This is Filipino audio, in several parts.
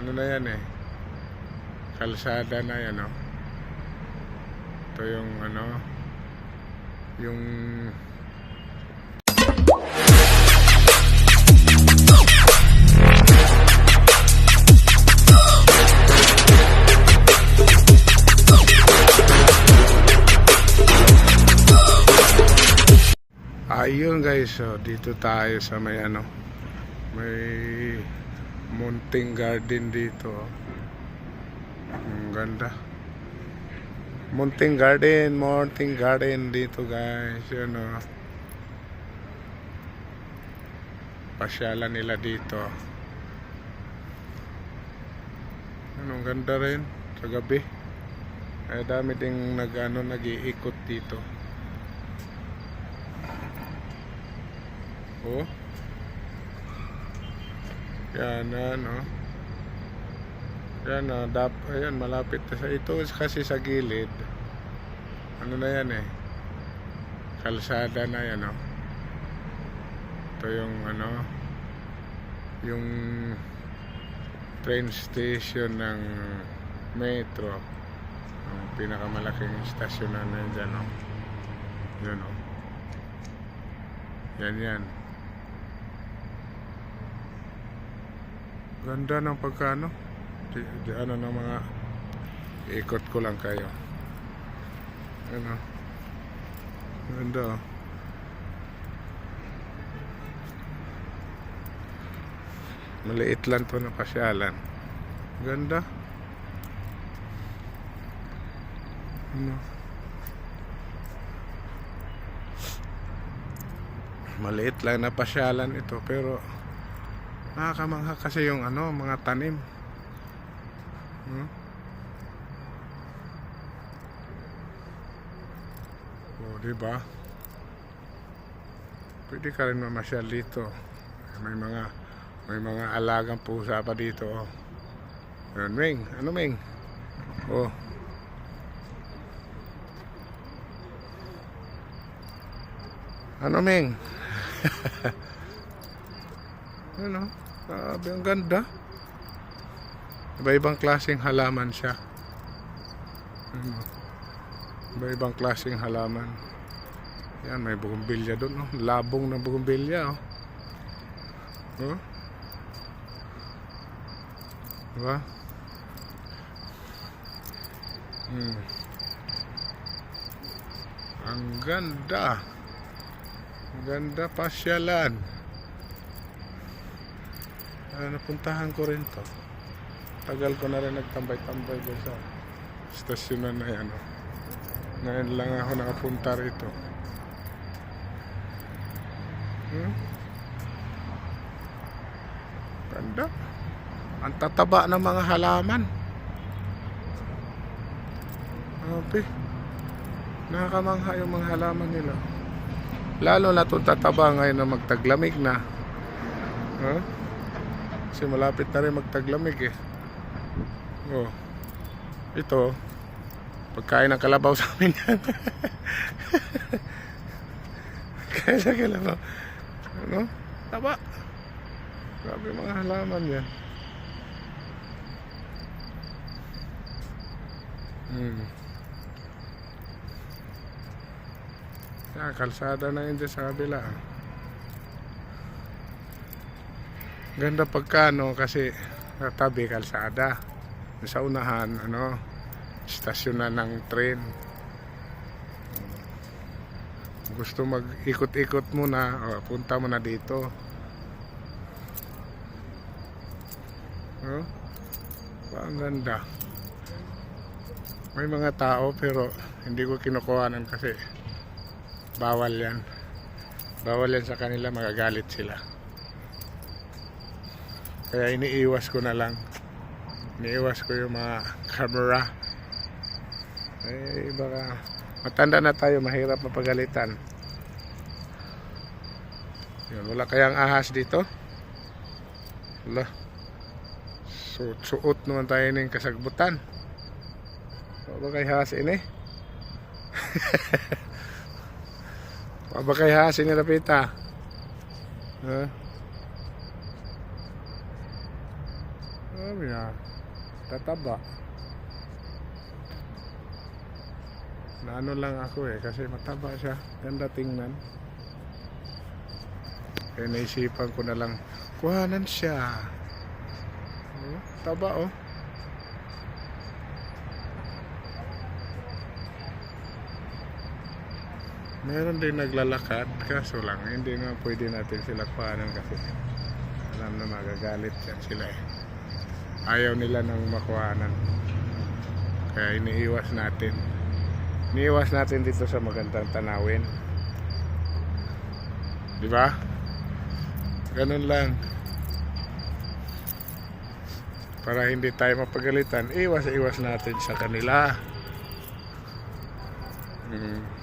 ano na yan eh. Kalsada na yan oh. Ito yung ano, yung Ayun guys, so dito tayo sa may ano, may munting garden dito. Ang ganda. Munting garden, munting garden dito guys. Yun oh. Pasyalan nila dito. Ano, ang ganda rin sa gabi. Ay dami ding nag ano, nag-iikot dito. Oh. Na, no? Yan na, dap, ayan, malapit na sa ito kasi sa gilid. Ano na yan eh? Kalsada na yan, no? Ito yung ano, yung train station ng metro. Ang pinakamalaking stasyon na nandyan, no? Yun, no? Yan, yan. Ganda ng pagkano. Di, di, ano ng mga ikot ko lang kayo. Ano. Ganda. oh. Maliit lang to na pasyalan. Ganda. Ano. Maliit lang na pasyalan ito pero Nakakamangha kasi yung ano, mga tanim. Hmm? O, di ba? Pwede ka rin mamasyal dito. May mga may mga alagang pusa pa dito. Oh. Yan, Ming. Ano, Ming? Oh. Ano, Ming? Ano? Sabi, ang ganda. Iba-ibang klaseng halaman siya. Ano? Iba-ibang klaseng halaman. Yan, may bugumbilya doon. No? Labong na bugumbilya. Oh. Oh? Diba? Hmm. Ang ganda. Ang ganda pasyalan. Ah, napuntahan ko rin to. Tagal ko na rin nagtambay-tambay doon sa stasyon na yan. oh. Ngayon lang ako nakapunta rito. Hmm? Ganda. Ang tataba ng mga halaman. Okay. Nakakamangha yung mga halaman nila. Lalo na itong tataba ngayon na magtaglamig na. Huh? Kasi malapit na rin magtaglamig eh. Oh. Ito. Pagkain ng kalabaw sa amin yan. Kaya sa kalabaw. Ano? Taba. Grabe mga halaman yan. Hmm. Yan, kalsada na yun sa kabila. ah. Ganda pagkano kasi sa tabi kalsada. Sa unahan, ano, stasyon na ng tren. Gusto mag-ikot-ikot muna, o, punta mo na dito. Oh, ang ganda. May mga tao pero hindi ko kinukuhanan kasi bawal yan. Bawal yan sa kanila, magagalit sila. Kaya iniiwas ko na lang. Iniiwas ko yung mga camera. Eh, baka matanda na tayo, mahirap mapagalitan. Yun, wala kayang ahas dito? Wala. Suot, suot naman tayo ng kasagbutan. Wala kay ahas ini? Wala kay ahas ini, Rapita? Sabi na, tataba. Naano lang ako eh, kasi mataba siya. Ganda tingnan. Kaya naisipan ko na lang, kuhanan siya. Oh, taba oh. Meron din naglalakad, kaso lang, hindi na pwede natin sila kuhanan kasi alam na magagalit yan sila eh. Ayaw nila ng makuhanan. Kaya iniiwas natin. Iniiwas natin dito sa magandang tanawin. Di ba? Ganun lang. Para hindi tayo mapagalitan, iwas-iwas natin sa kanila. Mm.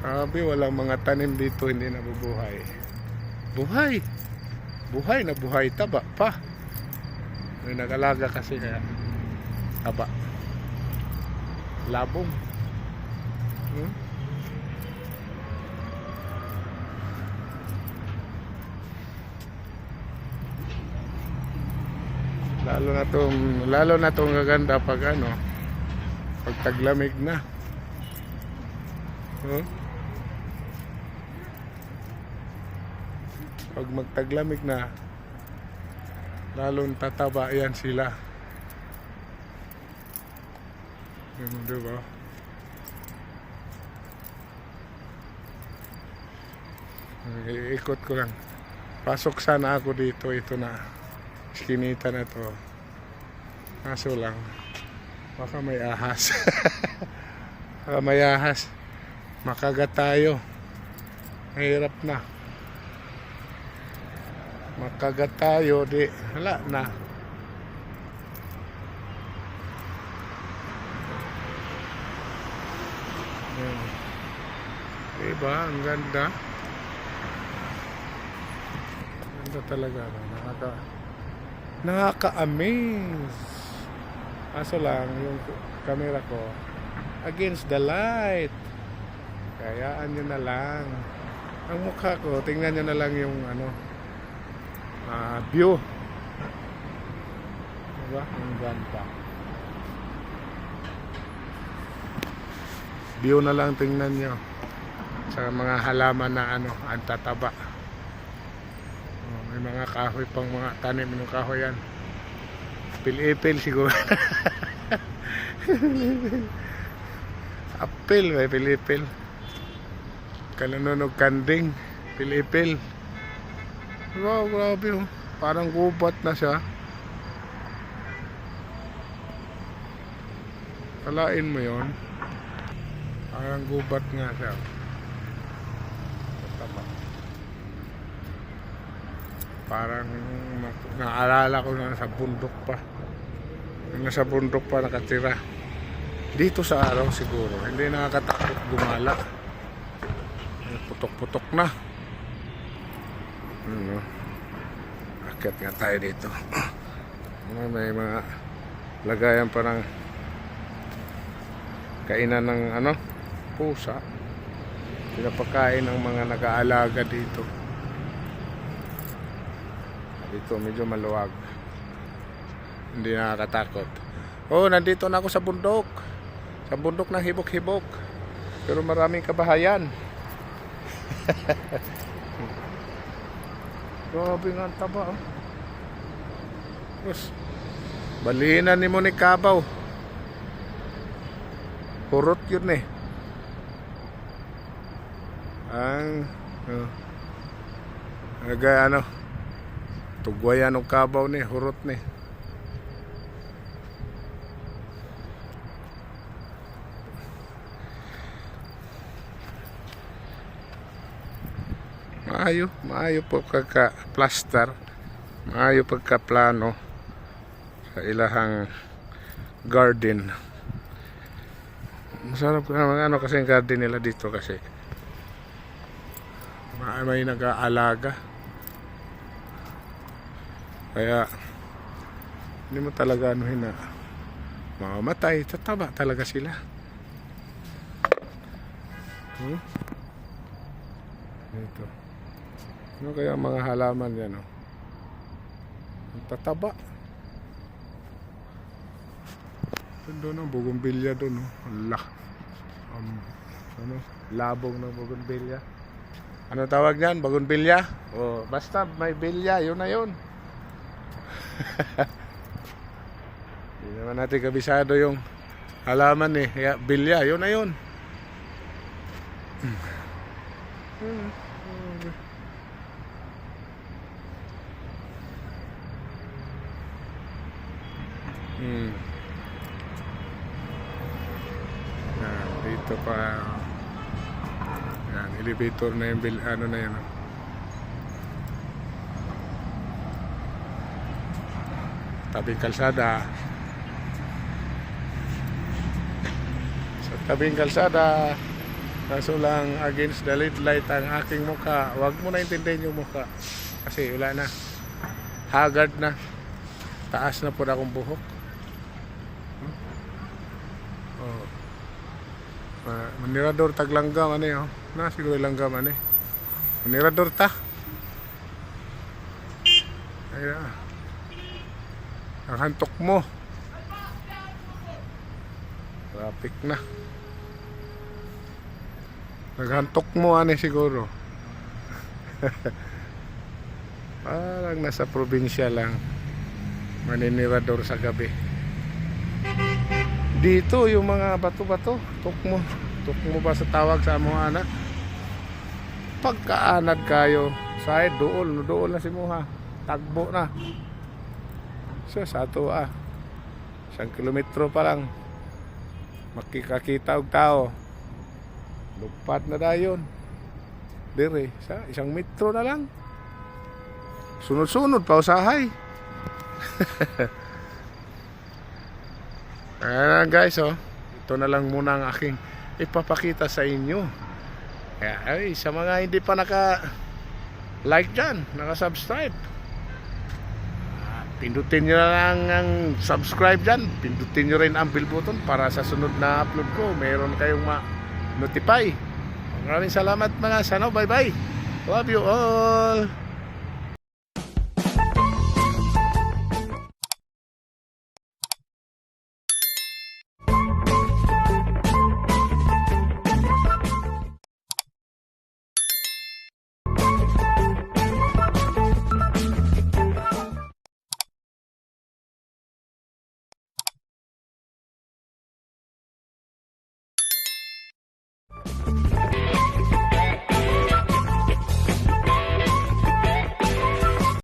Ano? Sabi, walang mga tanim dito hindi nabubuhay. Buhay! Buhay na buhay, taba pa. May nag-alaga kasi kaya taba. Labong. Hmm? Lalo na tong lalo na tong gaganda pag ano pag taglamig na. Huh? Pag magtaglamig na, lalong tataba yan sila. Yun, di ba? Iikot ko lang. Pasok sana ako dito. Ito na. Skinita na to. Kaso lang, baka may ahas. baka may ahas. Makagat tayo. Mahirap na. Makagat tayo, di. Wala na. Yan. Diba? Ang ganda. Ganda talaga. Nakaka... Nakaka-amaze. Kaso lang, yung camera ko, against the light. Kayaan nyo na lang. Ang mukha ko, tingnan nyo na lang yung ano, ah, view. Diba? Ang ganda. View na lang tingnan nyo. Sa mga halaman na ano, ang tataba. Oh, may mga kahoy pang mga tanim ng kahoy yan. Pilipil siguro. Apil, may pilipil. Kalanunog kanding. Pilipil. Wow, grabe oh. Parang gubat na siya. Kalain mo yon. Parang gubat nga siya. Tama. Parang na- naalala ko na nasa bundok pa. Nasa bundok pa nakatira. Dito sa araw siguro. Hindi nakakatakot gumala. Putok-putok na. Ano? Akit nga tayo dito. May mga lagayan pa ng kainan ng ano pusa. Pinapakain ng mga nag-aalaga dito. Dito medyo maluwag. Hindi nakakatakot. Oh nandito na ako sa bundok. Sa bundok ng hibok-hibok. Pero maraming kabahayan grabe nga ang taba oh. Yes. balinan ni mo ni Kabaw Hurot yun eh. Ang uh, Naga ano Tugwayan ng kabaw ni Hurot ni Maayo, maayo pagka plaster. Maayo pagka plano sa ilahang garden. Masarap ka naman ano kasi garden nila dito kasi may, may nag-aalaga. Kaya hindi mo talaga anuhin na mamamatay. Tataba talaga sila. Hmm? Ito. Ano kaya mga halaman yan, oh? Ang tataba. Doon, oh, bugumbilya doon, oh. Allah. Um, ano? Labong ng bugumbilya. Ano tawag yan? Bugumbilya? Oh, basta may bilya, yun na yun. Hindi naman natin kabisado yung halaman eh. Kaya bilya, yun na yun. Hmm. Yan, dito pa. Yan, elevator na yung bil, ano na yan. oh. Tabing kalsada. Sa tabing kalsada. Kaso lang against the lead light ang aking mukha. Huwag mo na intindihin yung mukha. Kasi wala na. Haggard na. Taas na po na akong buhok. Oh. Uh, manirador taglanggam ano yun. Na siguro langgam eh. Manirador ta. Ay na. Ang hantok mo. Traffic na. Naghantok mo ano siguro. Parang nasa probinsya lang. Maninirador sa gabi. Dito yung mga bato-bato, tukmo. Tukmo ba sa tawag sa mga anak? Pagkaanad kayo, side dool, dool na si Muha. Tagbo na. So sa ato ah. Isang kilometro pa lang. Makikakita og tao. Lupad na dayon. Dire, sa isang metro na lang. Sunod-sunod pa usahay. Ayan guys, oh. Ito na lang muna ang aking ipapakita sa inyo. Kaya, ay, sa mga hindi pa naka like dyan, naka subscribe. Pindutin nyo lang ang subscribe dyan. Pindutin nyo rin ang bell button para sa sunod na upload ko. Meron kayong ma-notify. Maraming salamat mga sano. Bye bye. Love you all.